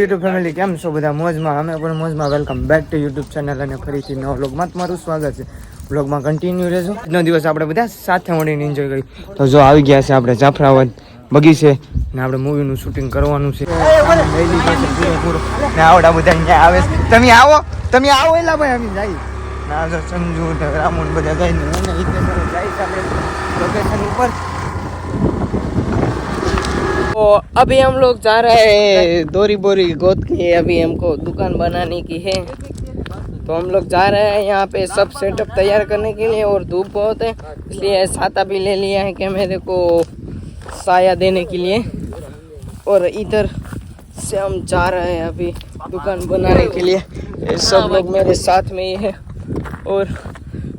YouTube family કેમ છો બધા? મોજમાં, અમે પણ મોજમાં. Welcome back to YouTube channel અને ફરીથી નવો વ્લોગમાં તમારું સ્વાગત છે. વ્લોગમાં કન્ટિન્યુ રહેજો. આજનો દિવસ આપણે બધા સાથે મળીને એન્જોય કરી તો જો આવી ગયા છે આપણે જાફરાબાદ, બગીચે. ને આપણે મૂવીનું શૂટિંગ કરવાનું છે. ને આવડા બધા અહીંયા આવે છે. તમે આવો તમે આવો એલા ભાઈ, અમે જાય ના જો ને રામુ બધા જઈને અને ઈ તે બધા જાય લોકેશન ઉપર. तो अभी हम लोग जा रहे हैं दोरी बोरी गोद के, अभी हमको दुकान बनाने की है। तो हम लोग जा रहे हैं यहाँ पे सब सेटअप तैयार करने के लिए और धूप बहुत है, इसलिए छाता भी ले लिया है कि मेरे को साया देने के लिए। और इधर से हम जा रहे हैं अभी दुकान बनाने के लिए। सब लोग मेरे साथ में ही है। और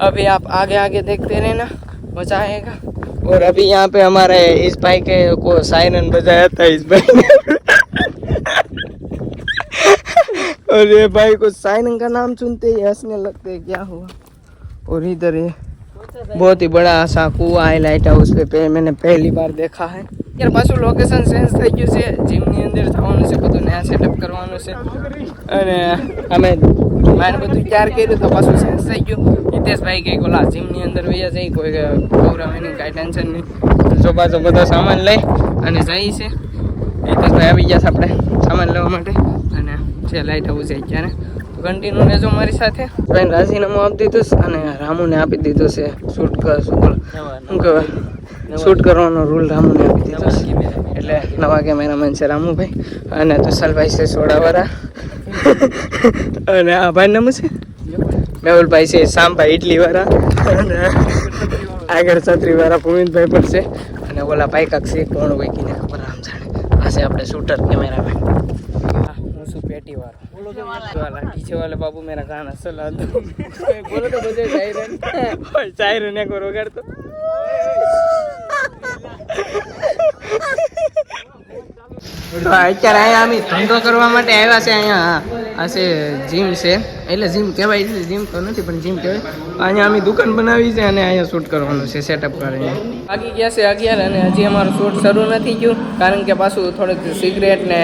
अभी आप आगे आगे देखते रहना, मज़ा आएगा। और अभी यहाँ पे हमारे इस भाई के को सायरन बजाया था इस भाई ने और ये भाई को सायरन का नाम सुनते ही हंसने लगते हैं क्या हुआ और इधर ये बहुत ही बड़ा सा कुआ है लाइट हाउस पे पे मैंने पहली बार देखा है યાર પાછું લોકેશન ચેન્જ થઈ ગયું છે જીમની અંદર જવાનું છે બધું નયા સેટઅપ કરવાનું છે અને અમે મારે બધું તૈયાર કર્યું તો પાછું સેન્સ થઈ ગયું. હિતેશભાઈ કંઈક ઓલા જીમની અંદર વૈયા જઈ કોઈ પ્રોગ્રામ એની કાંઈ ટેન્શન નહીં. જો પાછો બધો સામાન લઈ અને જઈ છે. હિતેશભાઈ આવી ગયા છે આપણે સામાન લેવા માટે. અને છે લાઈટ હાઉસ છે અત્યારે. કન્ટિન્યુ રહેજો મારી સાથે. ભાઈ રાજીનામું આપી દીધું છે અને રામુને આપી દીધું છે શૂટ કર શું કહેવાય? શૂટ કરવાનો રૂલ રામુને આપી દીધો છે. એટલે નવા કેમેરામેન છે રામુભાઈ. અને તુષાલભાઈ છે સોડાવાળા. અને આ ભાઈ નામ છે? મેહુલભાઈ છે શામભાઈ ઇડલી વાળા અને આગળ છત્રી વાળા પુવિંદભાઈ પણ છે. અને ઓલા પાયકાક છે કોણ વૈકીને ખબર આમ જાણે. પાસે આપણે શૂટર કેમેરામેન હું છું પેટી વાળો પીછે વાલે બાબુ મેરા ગાના સલા દો. બોલો તો બધે સાયરન સાયરન એક વગાડતો તો અત્યારે અહીંયા અમે ધંધો કરવા માટે આવ્યા છે, અહીંયા આ છે જીમ છે. એટલે જીમ કહેવાય છે જીમ તો નથી, પણ જીમ કહેવાય. અહીંયા અમે દુકાન બનાવી છે અને અહીંયા શૂટ કરવાનું છે સેટઅપ કરીને બાકી ગયા છે અગિયાર અને હજી અમારું શૂટ શરૂ નથી ગયું કારણ કે પાછું થોડુંક સિગરેટ ને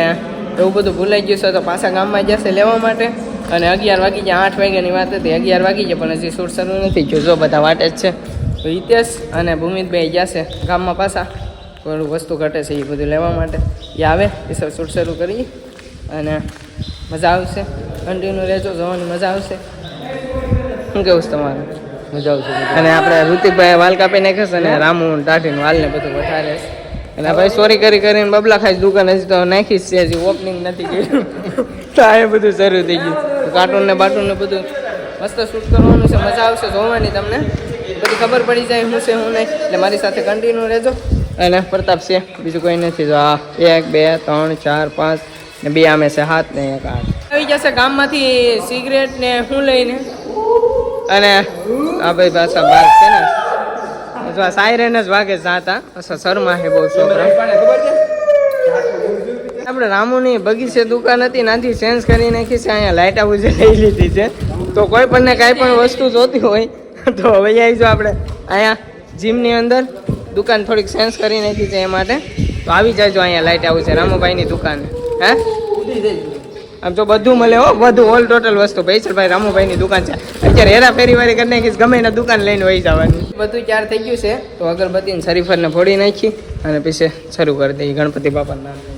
એવું બધું ભૂલાઈ ગયું છે, તો પાછા ગામમાં જશે લેવા માટે. અને અગિયાર વાગી ગયા, આઠ વાગ્યાની વાત હતી, અગિયાર વાગી ગયા, પણ હજી શૂટ શરૂ નથી ગયું જો બધા વાટે જ છે. તો અને ભૂમિતભાઈ જશે ગામમાં પાછા. વસ્તુ ઘટે છે એ બધું લેવા માટે. એ આવે એ સર શૂટ શરૂ કરીએ અને મજા આવશે. કન્ટિન્યુ રહેજો જવાની મજા આવશે. શું કેવું છે તમારું? મજા આવશે અને આપણે ઋતિકભાઈ વાલ કાપી નાખે છે અને રામુ દાઢીનું વાલને બધું વધારે છે. અને ભાઈ સોરી કરી કરીને બબલા ખાઈ દુકાન હજી તો નાખી છે હજી ઓપનિંગ નથી કર્યું. તો આ એ બધું શરૂ થઈ ગયું. કાર્ટૂન ને બાટૂન ને બધું મસ્ત શૂટ કરવાનું છે મજા આવશે જોવાની તમને. બધી ખબર પડી જાય શું છે શું નહીં. એટલે મારી સાથે કન્ટિન્યુ રહેજો. અને પ્રતાપ છે બીજું કોઈ નથી. જો આ એક બે ત્રણ ચાર પાંચ ને બે આમે છે હાથ ને એક આઠ. આવી જશે ગામમાંથી સિગરેટ ને શું લઈને? અને આ ભાઈ પાછા બાર છે ને. જો આ સાયરેન જ વાગે જાતા અચ્છા શર્મા હે બહુ છોકરા. આપણે રામુની બગીચે દુકાન હતી નાથી ચેન્જ કરી નાખી છે અહીંયા લાઇટા હાઉસ લઈ લીધી છે. તો કોઈ પણ કાંઈ પણ વસ્તુ જોતી હોય તો હવે આવીશું આપણે. અહીંયા જીમની અંદર. દુકાન થોડીક ચેન્જ કરી નાખી છે એ માટે. તો આવી જજો અહીંયા લાઇટ આવું છે રામુભાઈની દુકાન. હે? આમ તો બધું મળે હો બધું ઓલ ટોટલ વસ્તુ. ભાઈ રામુભાઈની દુકાન છે. અત્યારે હેરા ફેરી વારી કરી નાખીશ ગમે એના દુકાન લઈને વહી જવાની. બધું ચાર થઈ ગયું છે. તો અગરબત્તીને શરીફરને ફોડી નાખી અને પછી શરૂ કરી દઈએ. ગણપતિ બાપાના નામ.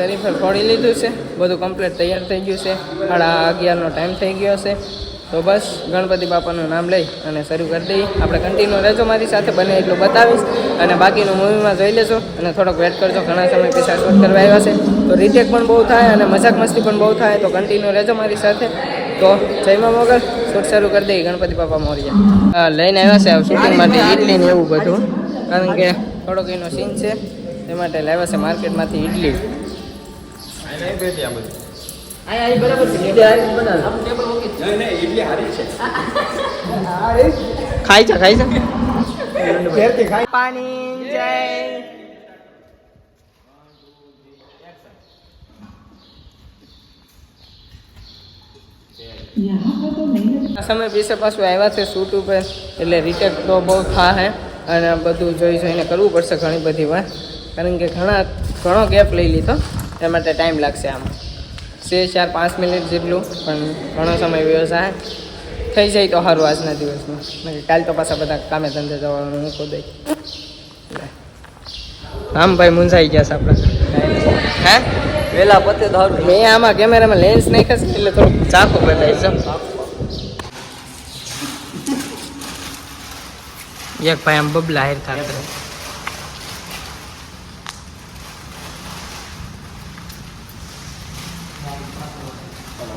શરીફર ફોડી લીધું છે. બધું કમ્પ્લીટ તૈયાર થઈ ગયું છે. સાડા અગિયારનો ટાઈમ થઈ ગયો છે. તો બસ, ગણપતિ બાપાનું નામ લઈ અને શરૂ કરી દઈએ. આપણે કન્ટિન્યુ રહેજો મારી સાથે, બને એટલું બતાવીશ. અને બાકીનું મૂવીમાં જોઈ લેજો. અને થોડોક વેટ કરજો, ઘણા સમય પછી શૂટ કરવા આવ્યા છે. તો રીટેક પણ બહુ થાય અને મજાક મસ્તી પણ બહુ થાય. તો કન્ટિન્યુ રહેજો મારી સાથે. તો જયમાં મોગલ શૂટ શરૂ કરી દઈએ. ગણપતિ બાપા મોરિયા. લઈને આવ્યા છે શૂટિંગ માટે ઇડલી ને એવું બધું. કારણ કે થોડોક એનો સીન છે. એ માટે લાવ્યા છે માર્કેટમાંથી ઇડલી ખાઈ છે. ખાઈ છે પાણી જય. આ સમય પીછે પાછું આવ્યા છે શૂટ ઉપર. એટલે રિટેક તો બહુ થાય અને બધું જોઈ જોઈને કરવું પડશે ઘણી બધી વાર. કારણ કે ઘણા ઘણો ગેપ લઈ લીધો. એ માટે ટાઈમ લાગશે આમાં. છે ચાર પાંચ મિનિટ જેટલું પણ ઘણો સમય વ્યવસાય થઈ જાય તો સારું આજના દિવસમાં કાલ તો પાછા બધા કામે ધંધે જવાનું મૂકો દઈ. આમ ભાઈ મૂંઝાઈ ગયા છે આપણે. હે? વેલા પતે ધારું મેં આમાં કેમેરામાં લેન્સ નહીં ખસે એટલે થોડુંક ચાકુ બતાવી છે એક ભાઈ આમ બબલા હેર ખાતા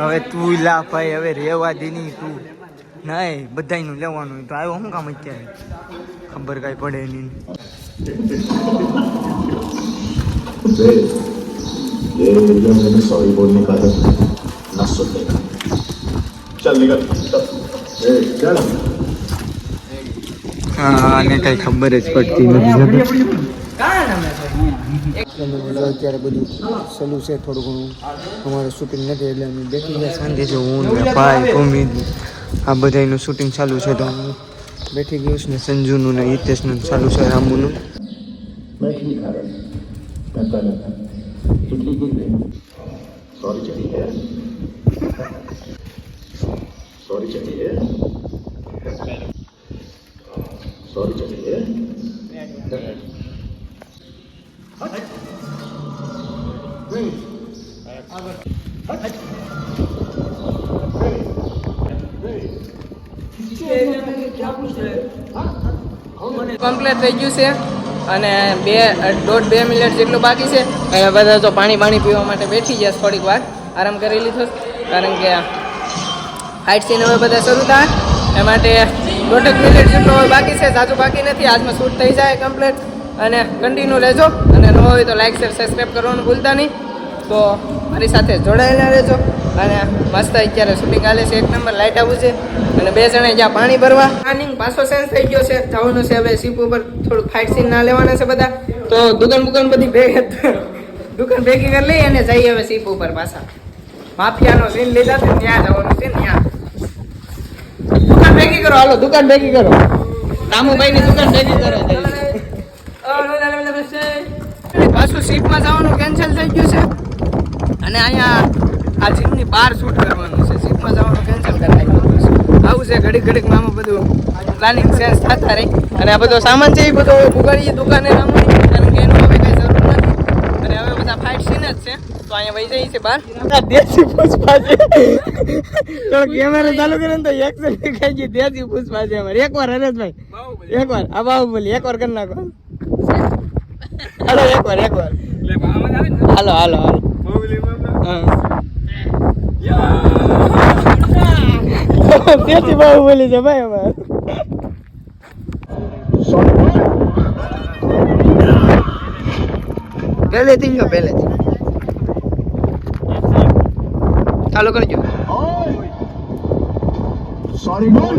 હવે તું લા ભાઈ હવે રેવા દે નહીં તું. નહીં બધાનું લેવાનું તો આવ્યો શું કામ અત્યારે? ખબર કાંઈ પડે નહીં. સોરી અને કઈ ખબર જ પડતી નથી. અત્યારે બધું સલું છે થોડું ઘણું. અમારે શૂટિંગ નથી એટલે અમે બેઠી ગયા સાંજે હું ભાઈ ઉમેદ આ બધાનું શૂટિંગ ચાલુ છે તો બેઠી ગયું છે ને સંજુનું ને હિતેશનું ચાલુ છે રામુનું. સોરી ચડી ગયા સોરી ચડી ગયા સોરી ચડી ગયા કમ્પ્લીટ થઈ ગયું છે અને બે, દોઢ બે મિનિટ જેટલું બાકી છે. અને બધા તો પાણી પાણી પીવા માટે બેઠી ગયા થોડીક વાર. આરામ કરી લીધો કારણ કે હાઇટ સીન હવે બધા શરૂ થાય. એ માટે દોઢેક મિનિટ જેટલું બાકી છે. સાચું બાકી નથી. આજમાં શૂટ થઈ જાય કમ્પ્લીટ અને કન્ટિન્યુ રહેજો. અને ન હોય તો લાઈક શેર સબસ્ક્રાઈબ કરવાનું ભૂલતા નહીં. તો મારી સાથે જોડાયેલા રહેજો. અને મસ્ત અત્યારે શૂટિંગ હાલે છે. એક નંબર લાઇટ આવું છે. અને બે જણા જ્યાં પાણી ભરવા. પ્લાનિંગ પાછો સેન્સ થઈ ગયો છે. જવાનું છે હવે સીપ ઉપર. થોડું ફાઇટ સીન ના લેવાના છે બધા. તો દુકાન બુકાન બધી ભેગી દુકાન ભેગી કરી લઈ અને જઈએ હવે સીપ ઉપર પાછા. માફિયાનો સીન લીધા છે. ત્યાં જવાનું છે ત્યાં. દુકાન ભેગી કરો. હાલો, દુકાન ભેગી કરો. રામુભાઈની દુકાન ભેગી કરો. પાછું સીટમાં જવાનું કેન્સલ થઈ ગયું છે. અને અહીંયા આ જીમની બહાર શૂટ કરવાનું છે. સીટમાં જવાનું કેન્સલ કરાવી દીધું છે. આવું છે ઘડીક ઘડીક મામા બધું પ્લાનિંગ ચેન્જ થતા રહી. અને આ બધો સામાન છે એ બધો ઉગાડીએ દુકાને રામુની કારણ કે એનું હવે કઈ જરૂર નથી. અને હવે બધા ફાઇટ સીન જ છે. તો અહીંયા વહી જઈએ છે બહાર. દેશી પુષ્પા છે. તો કેમેરા ચાલુ કરે તો એક્શન દેખાય ગઈ દેશી પુષ્પા છે અમારે. એકવાર હરેશભાઈ. એકવાર આ બાહુબલી. એકવાર કરી નાખો. હાલો એકવાર એકવાર હાલો હાલો હાલો. તેથી બહુ બોલી છે ભાઈ અમારે. પહેલેથી જો પહેલેથી. ચાલુ કરજો. સોરી ગોલ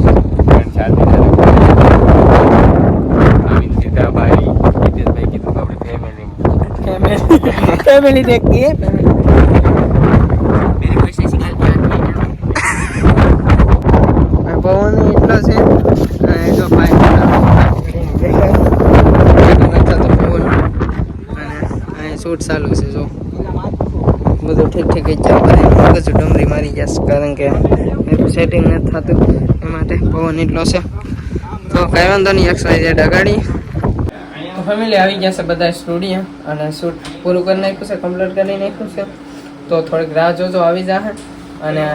फैमिली देखती है પવન એટલો છે અને જો ભાઈ અને શૂટ ચાલુ છે જો બધું ઠીક ઠીક ચાલુ કરે કશું ડમરી મારી ગયા કારણ કે સેટિંગ નથી થતું એ માટે પવન એટલો છે તો કાંઈ વાંધો નહીં એક્સવાય ઝેડ અગાડી તો ફેમિલી આવી ગયા છે બધા સ્ટુડિયો અને શૂટ પૂરું કરી નાખ્યું છે કમ્પ્લીટ કરી નાખ્યું છે. તો થોડીક રાહ જોજો, આવી જાહે. અને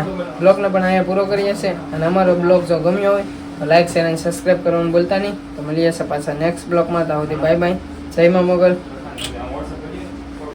બ્લોગને પણ અહીંયા પૂરો કરીએ છીએ. અને અમારો બ્લોગ જો ગમ્યો હોય, તો લાઈક શેર અને સબસ્ક્રાઈબ કરવાનું ભૂલતા નહીં. તો મળીએ છીએ પાછા નેક્સ્ટ બ્લોગમાં ત્યાં સુધી બાય બાય જય મા મોગલ.